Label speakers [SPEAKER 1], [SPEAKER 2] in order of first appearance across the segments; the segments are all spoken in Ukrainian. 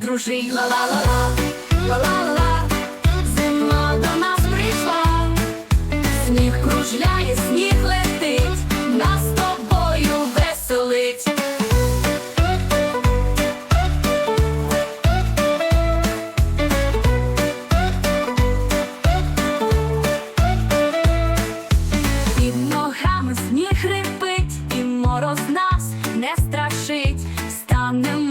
[SPEAKER 1] дружи, ла-ла-ла-ла, ла-ла-ла, зима до нас прийшла, сніг кружляє, сніг летить, нас з тобою веселить. Під ногами сніг рипить, і мороз нас не страшить. Станемо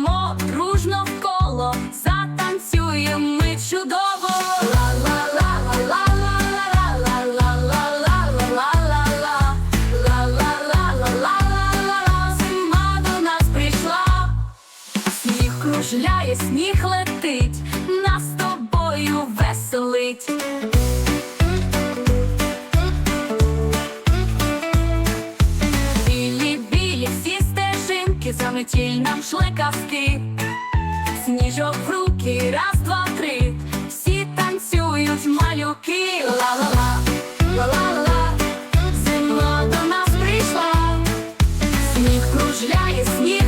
[SPEAKER 1] кружляє, сніг летить, нас з тобою веселить. Білі заметіль нам шли. Сніжок в руки, раз, два, три, всі танцюють малюки, ла-ла-ла, ла-ла-ла, зима до нас прийшла, сніг кружляє, сніг.